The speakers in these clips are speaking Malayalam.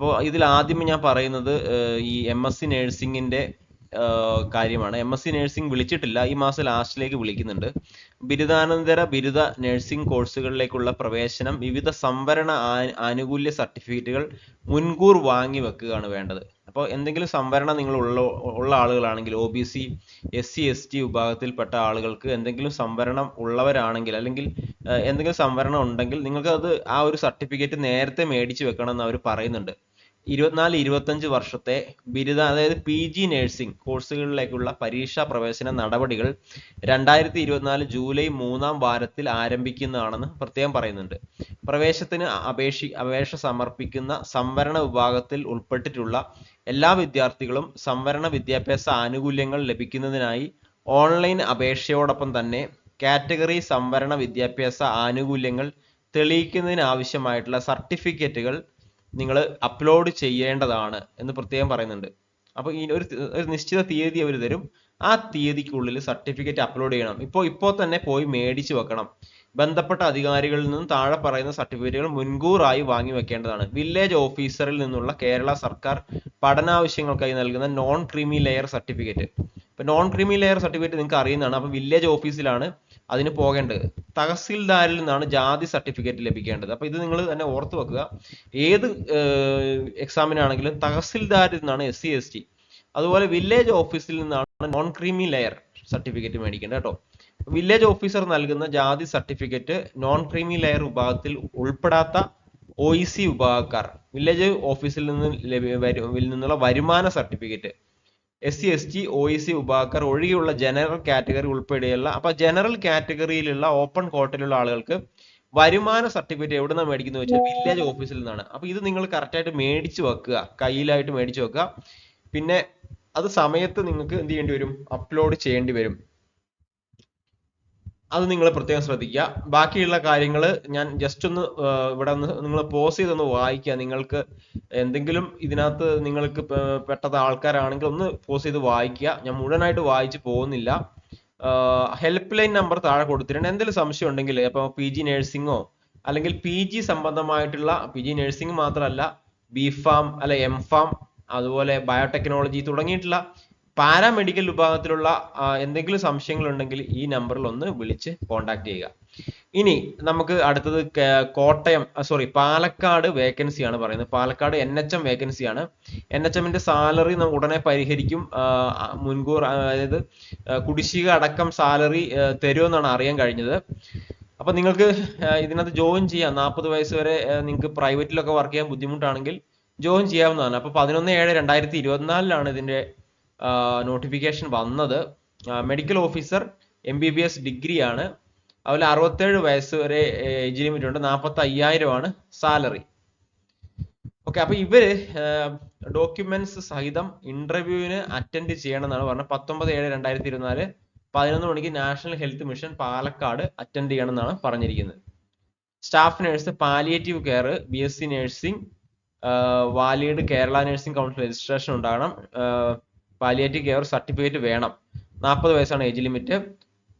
അപ്പോൾ ഇതിൽ ആദ്യം ഞാൻ പറയുന്നത് ഈ എം എസ് സി നേഴ്സിംഗിന്റെ കാര്യമാണ്. എം എസ് സി നേഴ്സിംഗ് വിളിച്ചിട്ടില്ല. ഈ മാസം ലാസ്റ്റിലേക്ക് വിളിക്കുന്നുണ്ട്. ബിരുദാനന്തര ബിരുദ നഴ്സിംഗ് കോഴ്സുകളിലേക്കുള്ള പ്രവേശനം വിവിധ സംവരണ ആനുകൂല്യ സർട്ടിഫിക്കറ്റുകൾ മുൻകൂർ വാങ്ങി വെക്കുകയാണ് വേണ്ടത്. അപ്പോൾ എന്തെങ്കിലും സംവരണം നിങ്ങൾ ഉള്ള ഉള്ള ആളുകളാണെങ്കിൽ O B C S C S T വിഭാഗത്തിൽപ്പെട്ട ആളുകൾക്ക് എന്തെങ്കിലും സംവരണം ഉള്ളവരാണെങ്കിൽ അല്ലെങ്കിൽ എന്തെങ്കിലും സംവരണം ഉണ്ടെങ്കിൽ നിങ്ങൾക്ക് അത് ആ ഒരു സർട്ടിഫിക്കറ്റ് നേരത്തെ മേടിച്ച് വെക്കണം എന്ന് അവർ പറയുന്നുണ്ട്. ഇരുപത്തിനാല് ഇരുപത്തഞ്ച് വർഷത്തെ ബിരുദ അതായത് പി ജി നഴ്സിംഗ് കോഴ്സുകളിലേക്കുള്ള പരീക്ഷാ പ്രവേശന നടപടികൾ രണ്ടായിരത്തി ഇരുപത്തിനാല് ജൂലൈ മൂന്നാം വാരത്തിൽ ആരംഭിക്കുന്നതാണെന്ന് പ്രത്യേകം പറയുന്നുണ്ട്. പ്രവേശത്തിന് അപേക്ഷി അപേക്ഷ സമർപ്പിക്കുന്ന സംവരണ വിഭാഗത്തിൽ ഉൾപ്പെട്ടിട്ടുള്ള എല്ലാ വിദ്യാർത്ഥികളും സംവരണ വിദ്യാഭ്യാസ ആനുകൂല്യങ്ങൾ ലഭിക്കുന്നതിനായി ഓൺലൈൻ അപേക്ഷയോടൊപ്പം തന്നെ കാറ്റഗറി സംവരണ വിദ്യാഭ്യാസ ആനുകൂല്യങ്ങൾ തെളിയിക്കുന്നതിന് ആവശ്യമായിട്ടുള്ള സർട്ടിഫിക്കറ്റുകൾ നിങ്ങൾ അപ്ലോഡ് ചെയ്യേണ്ടതാണ് എന്ന് പ്രത്യേകം പറയുന്നുണ്ട്. അപ്പോൾ ഈ ഒരു ഒരു നിശ്ചിത തീയതി അവർ തരും. ആ തീയതിക്കുള്ളിൽ സർട്ടിഫിക്കറ്റ് അപ്ലോഡ് ചെയ്യണം. ഇപ്പോൾ ഇപ്പോൾ തന്നെ പോയി മേടിച്ചു വെക്കണം. ബന്ധപ്പെട്ട അധികാരികളിൽ നിന്നും താഴെ പറയുന്ന സർട്ടിഫിക്കറ്റുകൾ മുൻകൂറായി വാങ്ങി വെക്കേണ്ടതാണ്. വില്ലേജ് ഓഫീസറിൽ നിന്നുള്ള കേരള സർക്കാർ പഠനാവശ്യങ്ങൾക്കായി നൽകുന്ന നോൺ ക്രീമി ലെയർ സർട്ടിഫിക്കറ്റ് ഇപ്പൊ നോൺ ക്രീമി ലെയർ സർട്ടിഫിക്കറ്റ് നിങ്ങൾക്ക് അറിയുന്നതാണ്. അപ്പം വില്ലേജ് ഓഫീസിലാണ് അതിന് പോകേണ്ടത്. തഹസിൽദാരിൽ നിന്നാണ് ജാതി സർട്ടിഫിക്കറ്റ് ലഭിക്കേണ്ടത്. അപ്പോൾ ഇത് നിങ്ങൾ തന്നെ ഓർത്ത് വെക്കുക. ഏത് എക്സാമിനാണെങ്കിലും തഹസിൽദാരിൽ നിന്നാണ് എസ് സി എസ് ടി അതുപോലെ വില്ലേജ് ഓഫീസിൽ നിന്നാണ് നോൺ ക്രീമി ലെയർ സർട്ടിഫിക്കറ്റ് മേടിക്കേണ്ടത് കേട്ടോ. വില്ലേജ് ഓഫീസർ നൽകുന്ന ജാതി സർട്ടിഫിക്കറ്റ് നോൺ ക്രീമി ലെയർ വിഭാഗത്തിൽ ഉൾപ്പെടാത്ത ഒ ഇ സി വിഭാഗക്കാർ. വില്ലേജ് ഓഫീസിൽ നിന്ന് നിന്നുള്ള വരുമാന certificate S C S T O E C വിഭാഗക്കാർ ഒഴികെയുള്ള ജനറൽ കാറ്റഗറി ഉൾപ്പെടെയുള്ള അപ്പൊ ജനറൽ കാറ്റഗറിയിലുള്ള ഓപ്പൺ കോട്ടയിലുള്ള ആളുകൾക്ക് വരുമാന സർട്ടിഫിക്കറ്റ് എവിടെ നിന്നാണ് മേടിക്കുന്നത് വെച്ചാൽ വില്ലേജ് ഓഫീസിൽ നിന്നാണ്. അപ്പൊ ഇത് നിങ്ങൾ കറക്റ്റായിട്ട് മേടിച്ചു വെക്കുക കയ്യിലായിട്ട് മേടിച്ചു വെക്കുക. പിന്നെ അത് സമയത്ത് നിങ്ങൾക്ക് എന്ത് ചെയ്യേണ്ടി വരും? അപ്ലോഡ് ചെയ്യേണ്ടി വരും. അത് നിങ്ങൾ പ്രത്യേകം ശ്രദ്ധിക്കുക. ബാക്കിയുള്ള കാര്യങ്ങൾ ഞാൻ ജസ്റ്റ് ഒന്ന് ഇവിടെ ഒന്ന് നിങ്ങൾ പോസ് ചെയ്തൊന്ന് വായിക്കുക. നിങ്ങൾക്ക് എന്തെങ്കിലും ഇതിനകത്ത് നിങ്ങൾക്ക് പെട്ടത് ആൾക്കാരാണെങ്കിൽ ഒന്ന് പോസ് ചെയ്ത് വായിക്കുക. ഞാൻ മുഴുവനായിട്ട് വായിച്ച് പോകുന്നില്ല. ഹെൽപ്പ് ലൈൻ നമ്പർ താഴെ കൊടുത്തിട്ടുണ്ട്. എന്തെങ്കിലും സംശയം ഉണ്ടെങ്കിൽ അപ്പോൾ പി ജി നഴ്സിംഗോ അല്ലെങ്കിൽ പി ജി സംബന്ധമായിട്ടുള്ള പി ജി നഴ്സിംഗ് മാത്രമല്ല ബി ഫാം അല്ലെ എം ഫാം അതുപോലെ ബയോടെക്നോളജി തുടങ്ങിയിട്ടുള്ള പാരാമെഡിക്കൽ വിഭാഗത്തിലുള്ള എന്തെങ്കിലും സംശയങ്ങൾ ഉണ്ടെങ്കിൽ ഈ നമ്പറിൽ ഒന്ന് വിളിച്ച് കോൺടാക്ട് ചെയ്യുക. ഇനി നമുക്ക് അടുത്തത് കോട്ടയം സോറി പാലക്കാട് വേക്കൻസി ആണ് പറയുന്നത്. Palakkad N H M vacancy ആണ്. എൻ എച്ച് എമ്മിന്റെ സാലറി ഉടനെ പരിഹരിക്കും മുൻകൂർ അതായത് കുടിശ്ശിക അടക്കം സാലറി തരുമെന്നാണ് അറിയാൻ കഴിഞ്ഞത്. അപ്പൊ നിങ്ങൾക്ക് ഇതിനകത്ത് ജോയിൻ ചെയ്യാം. നാൽപ്പത് വയസ്സ് വരെ നിങ്ങൾക്ക് പ്രൈവറ്റിലൊക്കെ വർക്ക് ചെയ്യാൻ ബുദ്ധിമുട്ടാണെങ്കിൽ ജോയിൻ ചെയ്യാവുന്നതാണ്. അപ്പൊ പതിനൊന്ന് ഏഴ് രണ്ടായിരത്തി ഇരുപത്തിനാലിലാണ് ഇതിന്റെ നോട്ടിഫിക്കേഷൻ വന്നത് medical officer M B B S degree ആണ് അതുപോലെ അറുപത്തേഴ് വയസ്സ് വരെ ഏജ് ലിമിറ്റ് ഉണ്ട്. നാൽപ്പത്തി അയ്യായിരമാണ് സാലറി ഓക്കെ അപ്പൊ ഇവർ ഡോക്യുമെന്റ്സ് സഹിതം ഇന്റർവ്യൂവിന് അറ്റൻഡ് ചെയ്യണം എന്നാണ് പറഞ്ഞത്. പത്തൊമ്പത് ഏഴ് രണ്ടായിരത്തി ഇരുപത്തിനാല് പതിനൊന്ന് മണിക്ക് national health mission Palakkad attend ചെയ്യണം എന്നാണ് പറഞ്ഞിരിക്കുന്നത് staff nurse palliative care B S C nursing valid Kerala nursing council registration ഉണ്ടാകണം. പാലിയേറ്റീവ് കെയർ സർട്ടിഫിക്കറ്റ് വേണം. നാൽപ്പത് വയസ്സാണ് ഏജ് ലിമിറ്റ്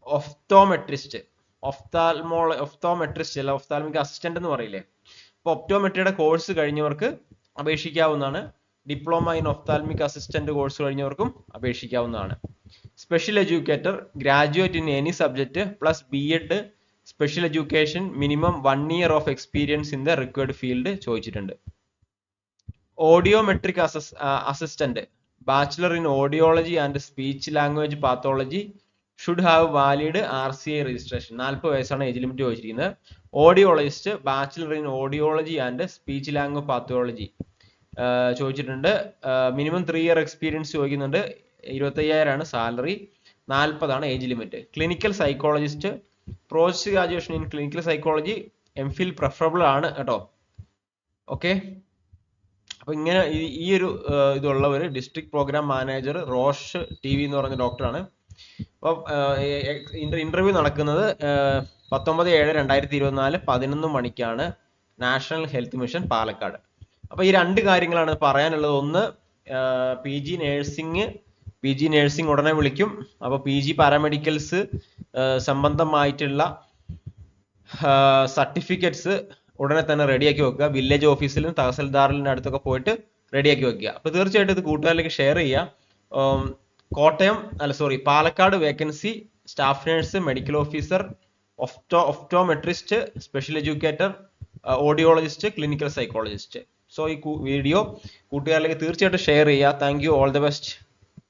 ഒഫ്തോമെട്രിസ്റ്റ് ഒഫ്താൽമോ ഒഫ്തോമെട്രിസ്റ്റ് അല്ല ഒഫ്താൽമിക് അസിസ്റ്റന്റ് എന്ന് പറയില്ലേ. അപ്പോൾ ഒപ്റ്റോമെട്രിയുടെ കോഴ്സ് കഴിഞ്ഞവർക്ക് അപേക്ഷിക്കാവുന്നതാണ്. Diploma in ophthalmic assistant course കഴിഞ്ഞവർക്കും അപേക്ഷിക്കാവുന്നതാണ്. Special educator graduate in any subject plus B Ed special education minimum one year of experience in the required field ചോദിച്ചിട്ടുണ്ട്. Audiometric assistant bachelor in audiology and speech language pathology should have valid R C I registration നാൽപ്പത് വയസ്സാണ് ഏജ് ലിമിറ്റ് ചോദിച്ചിരിക്കുന്നത്. Audiologist bachelor in audiology and speech language pathology ചോദിച്ചിട്ടുണ്ട്. മിനിമം ത്രീ ഇയർ എക്സ്പീരിയൻസ് ചോദിക്കുന്നുണ്ട്. ഇരുപത്തയ്യായിരമാണ് salary നാൽപ്പതാണ് age limit clinical psychologist post graduation in clinical psychology M phil preferable ആണ് കേട്ടോ. ഓക്കെ അപ്പൊ ഇങ്ങനെ ഈ ഒരു ഇതുള്ളവർ district program manager Rosh T V എന്ന് പറഞ്ഞ ഡോക്ടറാണ് അപ്പോൾ ഇന്റർവ്യൂ നടക്കുന്നത് പത്തൊമ്പത് ഏഴ് രണ്ടായിരത്തി ഇരുപത്തിനാല് പതിനൊന്ന് മണിക്കാണ് നാഷണൽ ഹെൽത്ത് മിഷൻ പാലക്കാട്. അപ്പൊ ഈ രണ്ട് കാര്യങ്ങളാണ് പറയാനുള്ളത്. ഒന്ന് P G nursing P G nursing ഉടനെ വിളിക്കും. അപ്പൊ പി ജി പാരാമെഡിക്കൽസ് സംബന്ധമായിട്ടുള്ള സർട്ടിഫിക്കറ്റ്സ് ഉടനെ തന്നെ റെഡിയാക്കി വെക്കുക. വില്ലേജ് ഓഫീസിലും തഹസിൽദാറിലും അടുത്തൊക്കെ പോയിട്ട് റെഡിയാക്കി വെക്കുക. അപ്പൊ തീർച്ചയായിട്ടും ഇത് കൂട്ടുകാരിലേക്ക് ഷെയർ ചെയ്യുക കോട്ടയം അല്ല sorry Palakkad vacancy staff nurse medical officer opto optometrist special educator audiologist clinical psychologist so ഈ വീഡിയോ കൂട്ടുകാരിലേക്ക് തീർച്ചയായിട്ടും ഷെയർ ചെയ്യുക thank you all the best